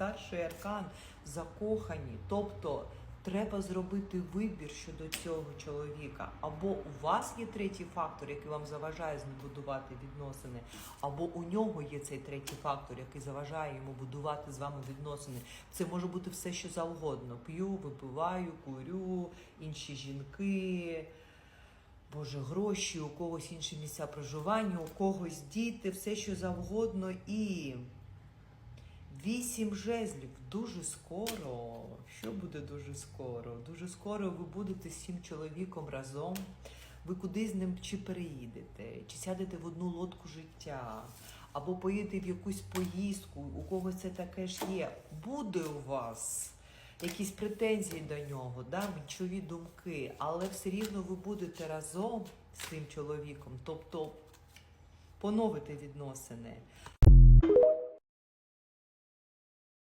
Старший аркан закохані. Тобто треба зробити вибір щодо цього чоловіка. Або у вас є третій фактор, який вам заважає з ним будувати відносини, або у нього є цей третій фактор, який заважає йому будувати з вами відносини. Це може бути все, що завгодно. П'ю, випиваю, курю, інші жінки. Боже, гроші, у когось інші місця проживання, у когось діти, все що завгодно. І вісім жезлів дуже скоро. Що буде дуже скоро? Дуже скоро ви будете з цим чоловіком разом. Ви кудись з ним чи переїдете, чи сядете в одну лодку життя, або поїдете в якусь поїздку, у когось це таке ж є. Буде у вас якісь претензії до нього, да, мічові думки, але все рівно ви будете разом з цим чоловіком, тобто поновите відносини.